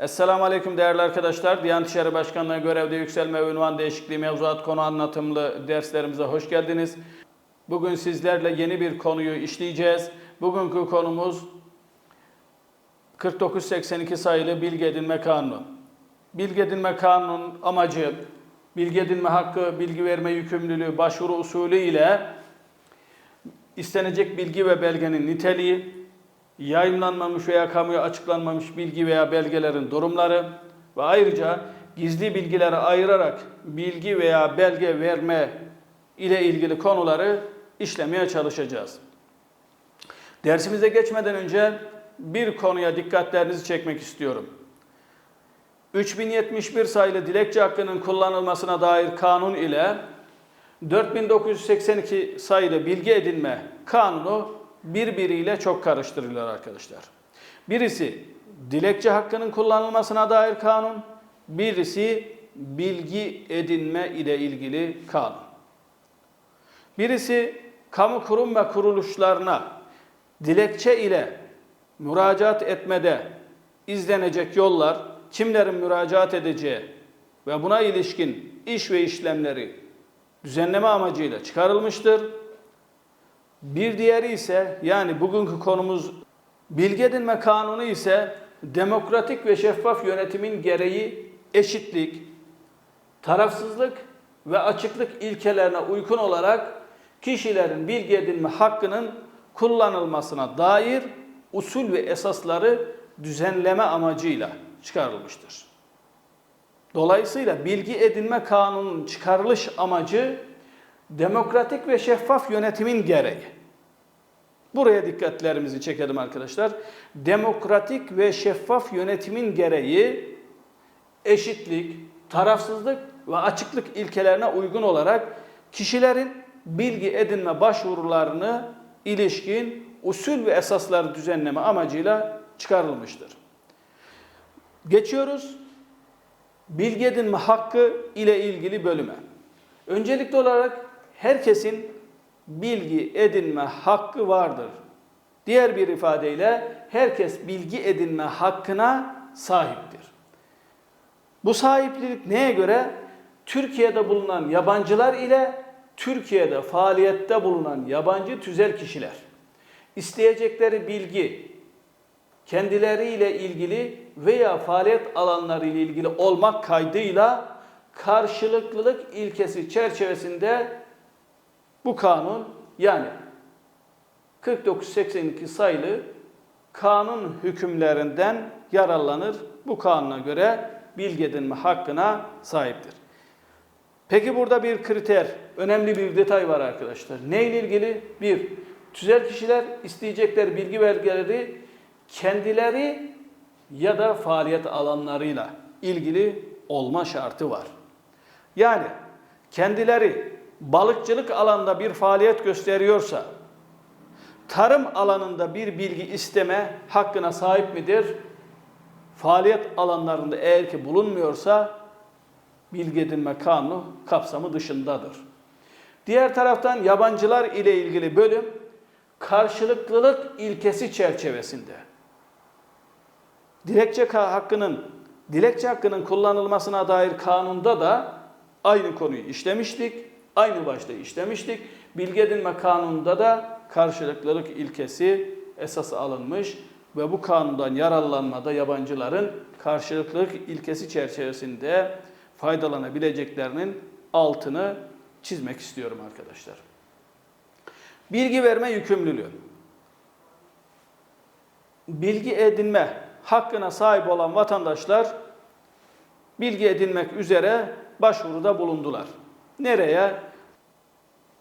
Esselamu Aleyküm değerli arkadaşlar. Diyanet İşleri Başkanlığı görevde yükselme ve ünvan değişikliği mevzuat konu anlatımlı derslerimize hoş geldiniz. Bugün sizlerle yeni bir konuyu işleyeceğiz. Bugünkü konumuz 4982 sayılı bilgi edinme kanunu. Bilgi edinme kanunun amacı, bilgi edinme hakkı, bilgi verme yükümlülüğü, başvuru usulü ile istenecek bilgi ve belgenin niteliği, yayınlanmamış veya kamuya açıklanmamış bilgi veya belgelerin durumları ve ayrıca gizli bilgileri ayırarak bilgi veya belge verme ile ilgili konuları işlemeye çalışacağız. Dersimize geçmeden önce bir konuya dikkatlerinizi çekmek istiyorum. 3071 sayılı dilekçe hakkının kullanılmasına dair kanun ile 4982 sayılı bilgi edinme kanunu birbiriyle çok karıştırılıyor arkadaşlar. Birisi dilekçe hakkının kullanılmasına dair kanun, birisi bilgi edinme ile ilgili kanun. Birisi kamu kurum ve kuruluşlarına dilekçe ile müracaat etmede izlenecek yollar, kimlerin müracaat edeceği ve buna ilişkin iş ve işlemleri düzenleme amacıyla çıkarılmıştır. Bir diğeri ise yani bugünkü konumuz bilgi edinme kanunu ise demokratik ve şeffaf yönetimin gereği eşitlik, tarafsızlık ve açıklık ilkelerine uygun olarak kişilerin bilgi edinme hakkının kullanılmasına dair usul ve esasları düzenleme amacıyla çıkarılmıştır. Dolayısıyla bilgi edinme kanunun çıkarılış amacı demokratik ve şeffaf yönetimin gereği. Buraya dikkatlerimizi çekelim arkadaşlar. Demokratik ve şeffaf yönetimin gereği eşitlik, tarafsızlık ve açıklık ilkelerine uygun olarak kişilerin bilgi edinme başvurularını ilişkin usul ve esasları düzenleme amacıyla çıkarılmıştır. Geçiyoruz bilgi edinme hakkı ile ilgili bölüme. Öncelikli olarak herkesin bilgi edinme hakkı vardır. Diğer bir ifadeyle herkes bilgi edinme hakkına sahiptir. Bu sahiplik neye göre? Türkiye'de bulunan yabancılar ile Türkiye'de faaliyette bulunan yabancı tüzel kişiler isteyecekleri bilgi kendileriyle ilgili veya faaliyet alanları ile ilgili olmak kaydıyla karşılıklılık ilkesi çerçevesinde bu kanun yani 4982 sayılı kanun hükümlerinden yararlanır. Bu kanuna göre bilgi edinme hakkına sahiptir. Peki burada bir kriter, önemli bir detay var arkadaşlar. Ne ilgili? Bir, tüzel kişiler isteyecekleri bilgi belgeleri kendileri ya da faaliyet alanlarıyla ilgili olma şartı var. Yani kendileri balıkçılık alanında bir faaliyet gösteriyorsa, tarım alanında bir bilgi isteme hakkına sahip midir? Faaliyet alanlarında eğer ki bulunmuyorsa bilgi edinme kanunu kapsamı dışındadır. Diğer taraftan yabancılar ile ilgili bölüm karşılıklılık ilkesi çerçevesinde dilekçe hakkının dilekçe hakkının kullanılmasına dair kanunda da aynı konuyu işlemiştik. Aynı başta işlemiştik. Bilgi edinme kanununda da karşılıklılık ilkesi esası alınmış ve bu kanundan yararlanmada yabancıların karşılıklılık ilkesi çerçevesinde faydalanabileceklerinin altını çizmek istiyorum arkadaşlar. Bilgi verme yükümlülüğü. Bilgi edinme hakkına sahip olan vatandaşlar bilgi edinmek üzere başvuruda bulundular. Nereye?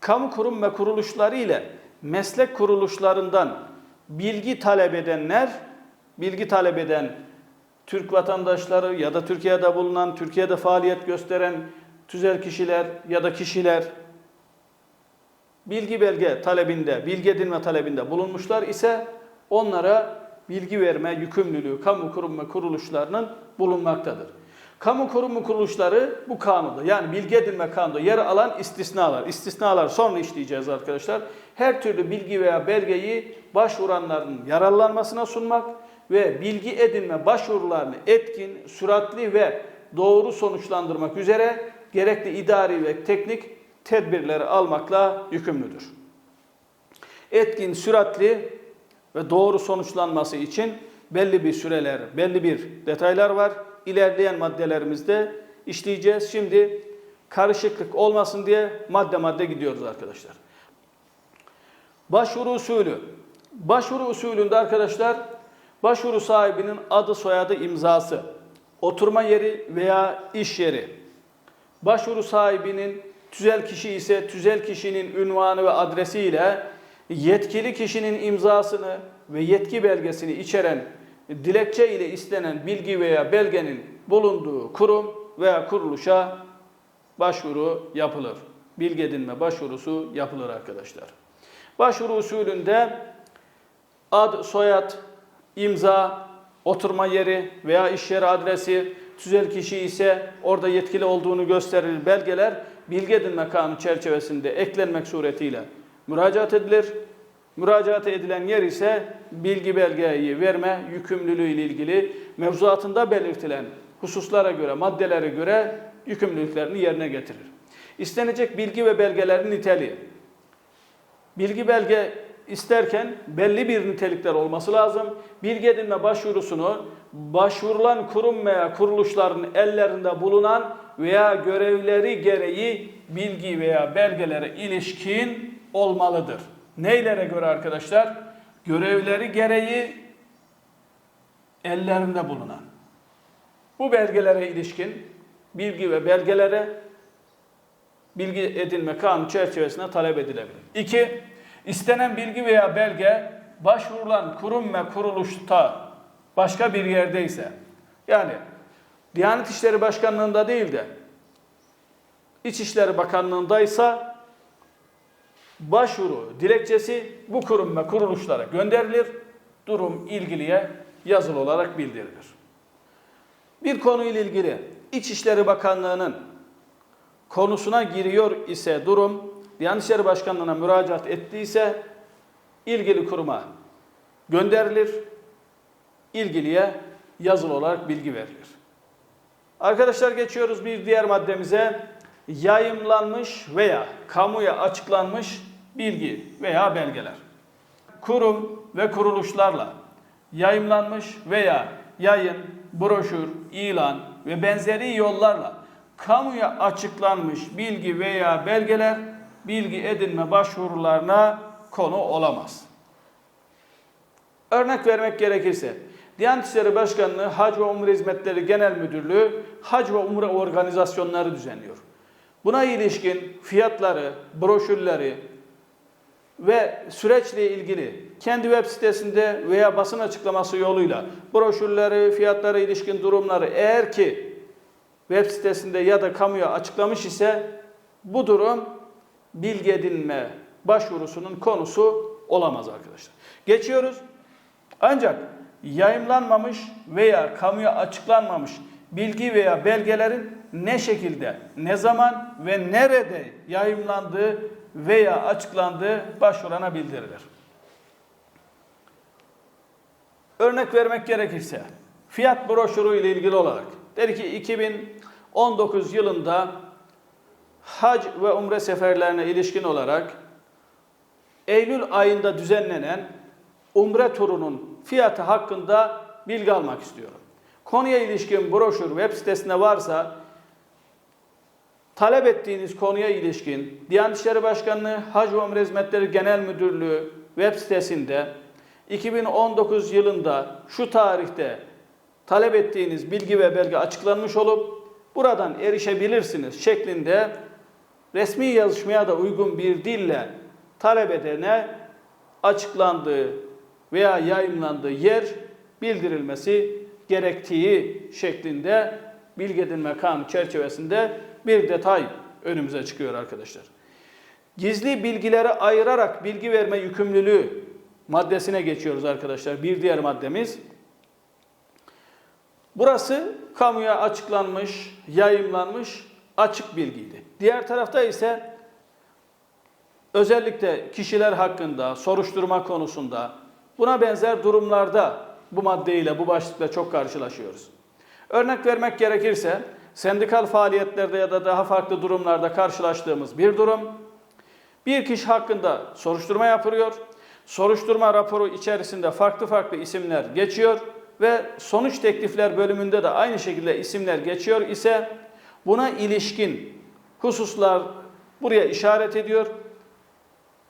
Kamu kurum ve kuruluşları ile meslek kuruluşlarından bilgi talep edenler, bilgi talep eden Türk vatandaşları ya da Türkiye'de bulunan, Türkiye'de faaliyet gösteren tüzel kişiler ya da kişiler bilgi belge talebinde, bilgi edinme talebinde bulunmuşlar ise onlara bilgi verme yükümlülüğü kamu kurum ve kuruluşlarının bulunmaktadır. Kamu kurum ve kuruluşları bu kanunda yani bilgi edinme kanunda yer alan istisnalar. İstisnalar sonra işleyeceğiz arkadaşlar. Her türlü bilgi veya belgeyi başvuranların yararlanmasına sunmak ve bilgi edinme başvurularını etkin, süratli ve doğru sonuçlandırmak üzere gerekli idari ve teknik tedbirleri almakla yükümlüdür. Etkin, süratli ve doğru sonuçlanması için belli bir süreler, belli bir detaylar var. İlerleyen maddelerimizde işleyeceğiz. Şimdi karışıklık olmasın diye madde madde gidiyoruz arkadaşlar. Başvuru usulü. Başvuru usulünde arkadaşlar başvuru sahibinin adı, soyadı, imzası, oturma yeri veya iş yeri, başvuru sahibinin tüzel kişi ise tüzel kişinin ünvanı ve adresiyle yetkili kişinin imzasını ve yetki belgesini içeren dilekçe ile istenen bilgi veya belgenin bulunduğu kurum veya kuruluşa başvuru yapılır. Bilgi edinme başvurusu yapılır arkadaşlar. Başvuru usulünde ad, soyad, imza, oturma yeri veya iş yeri adresi, tüzel kişi ise orada yetkili olduğunu gösterir belgeler bilgi edinme kanunu çerçevesinde eklenmek suretiyle müracaat edilir. Müracaat edilen yer ise bilgi belgeyi verme yükümlülüğü ile ilgili mevzuatında belirtilen hususlara göre, maddelere göre yükümlülüklerini yerine getirir. İstenecek bilgi ve belgelerin niteliği. Bilgi belge isterken belli bir nitelikler olması lazım. Bilgi edinme başvurusunu başvurulan kurum veya kuruluşların ellerinde bulunan veya görevleri gereği bilgi veya belgelere ilişkin olmalıdır. Neylere göre arkadaşlar? Görevleri gereği ellerinde bulunan. Bu belgelere ilişkin bilgi ve belgelere bilgi edinme kanunu çerçevesinde talep edilebilir. İki, istenen bilgi veya belge başvurulan kurum ve kuruluşta başka bir yerdeyse, yani Diyanet İşleri Başkanlığı'nda değil de İçişleri Bakanlığı'ndaysa başvuru dilekçesi bu kurum ve kuruluşlara gönderilir. Durum ilgiliye yazılı olarak bildirilir. Bir konuyla ilgili İçişleri Bakanlığı'nın konusuna giriyor ise durum, Diyanet İşleri Başkanlığı'na müracaat ettiyse ilgili kuruma gönderilir, ilgiliye yazılı olarak bilgi verilir. Arkadaşlar geçiyoruz bir diğer maddemize. Yayımlanmış veya kamuya açıklanmış bilgi veya belgeler. Kurum ve kuruluşlarla yayımlanmış veya yayın, broşür, ilan ve benzeri yollarla kamuya açıklanmış bilgi veya belgeler bilgi edinme başvurularına konu olamaz. Örnek vermek gerekirse Diyanet İşleri Başkanlığı Hac ve Umre Hizmetleri Genel Müdürlüğü hac ve umre organizasyonları düzenliyor. Buna ilişkin fiyatları, broşürleri ve süreçle ilgili kendi web sitesinde veya basın açıklaması yoluyla broşürleri, fiyatlara ilişkin durumları eğer ki web sitesinde ya da kamuya açıklamış ise bu durum bilgi edinme başvurusunun konusu olamaz arkadaşlar. Geçiyoruz. Ancak yayımlanmamış veya kamuya açıklanmamış bilgi veya belgelerin ne şekilde, ne zaman ve nerede yayımlandığı veya açıklandığı başvurana bildirilir. Örnek vermek gerekirse fiyat broşürü ile ilgili olarak der ki 2019 yılında hac ve umre seferlerine ilişkin olarak Eylül ayında düzenlenen umre turunun fiyatı hakkında bilgi almak istiyorum. Konuya ilişkin broşür web sitesinde varsa talep ettiğiniz konuya ilişkin Diyanet İşleri Başkanlığı Hac ve Umre Hizmetleri Genel Müdürlüğü web sitesinde 2019 yılında şu tarihte talep ettiğiniz bilgi ve belge açıklanmış olup buradan erişebilirsiniz şeklinde resmi yazışmaya da uygun bir dille talep edene açıklandığı veya yayınlandığı yer bildirilmesi gerektiği şeklinde bilgi edinme kanunu çerçevesinde bir detay önümüze çıkıyor arkadaşlar. Gizli bilgileri ayırarak bilgi verme yükümlülüğü maddesine geçiyoruz arkadaşlar. Bir diğer maddemiz. Burası kamuya açıklanmış, yayımlanmış açık bilgiydi. Diğer tarafta ise özellikle kişiler hakkında soruşturma konusunda buna benzer durumlarda bu maddeyle, bu başlıkla çok karşılaşıyoruz. Örnek vermek gerekirse, sendikal faaliyetlerde ya da daha farklı durumlarda karşılaştığımız bir durum, bir kişi hakkında soruşturma yapılıyor. Soruşturma raporu içerisinde farklı farklı isimler geçiyor ve sonuç teklifler bölümünde de aynı şekilde isimler geçiyor ise buna ilişkin hususlar buraya işaret ediyor.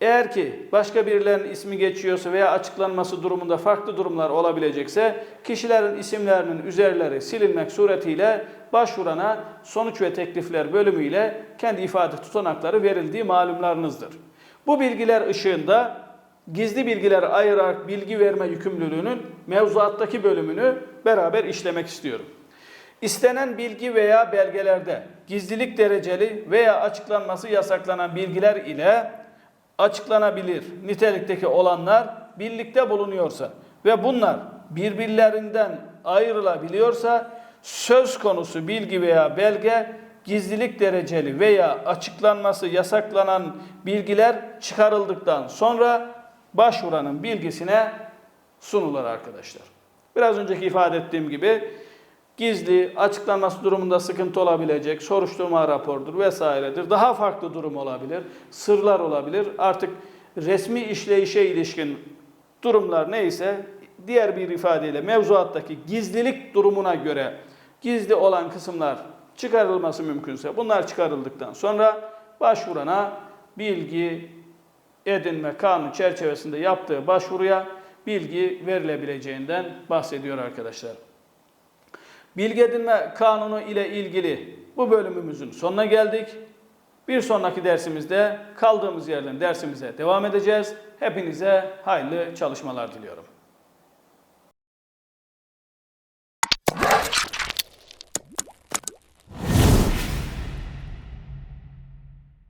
Eğer ki başka birilerinin ismi geçiyorsa veya açıklanması durumunda farklı durumlar olabilecekse kişilerin isimlerinin üzerleri silinmek suretiyle başvurana sonuç ve teklifler bölümüyle kendi ifade tutanakları verildiği malumlarınızdır. Bu bilgiler ışığında gizli bilgiler ayırarak bilgi verme yükümlülüğünün mevzuattaki bölümünü beraber işlemek istiyorum. İstenen bilgi veya belgelerde gizlilik dereceli veya açıklanması yasaklanan bilgiler ile açıklanabilir nitelikteki olanlar birlikte bulunuyorsa ve bunlar birbirlerinden ayrılabiliyorsa söz konusu bilgi veya belge gizlilik dereceli veya açıklanması yasaklanan bilgiler çıkarıldıktan sonra başvuranın bilgisine sunulur arkadaşlar. Biraz önceki ifade ettiğim gibi gizli, açıklanması durumunda sıkıntı olabilecek, soruşturma raporudur vesairedir. Daha farklı durum olabilir, sırlar olabilir. Artık resmi işleyişe ilişkin durumlar neyse diğer bir ifadeyle mevzuattaki gizlilik durumuna göre gizli olan kısımlar çıkarılması mümkünse bunlar çıkarıldıktan sonra başvurana bilgi edinme kanunu çerçevesinde yaptığı başvuruya bilgi verilebileceğinden bahsediyor arkadaşlar. Bilgi edinme kanunu ile ilgili bu bölümümüzün sonuna geldik. Bir sonraki dersimizde kaldığımız yerden dersimize devam edeceğiz. Hepinize hayırlı çalışmalar diliyorum.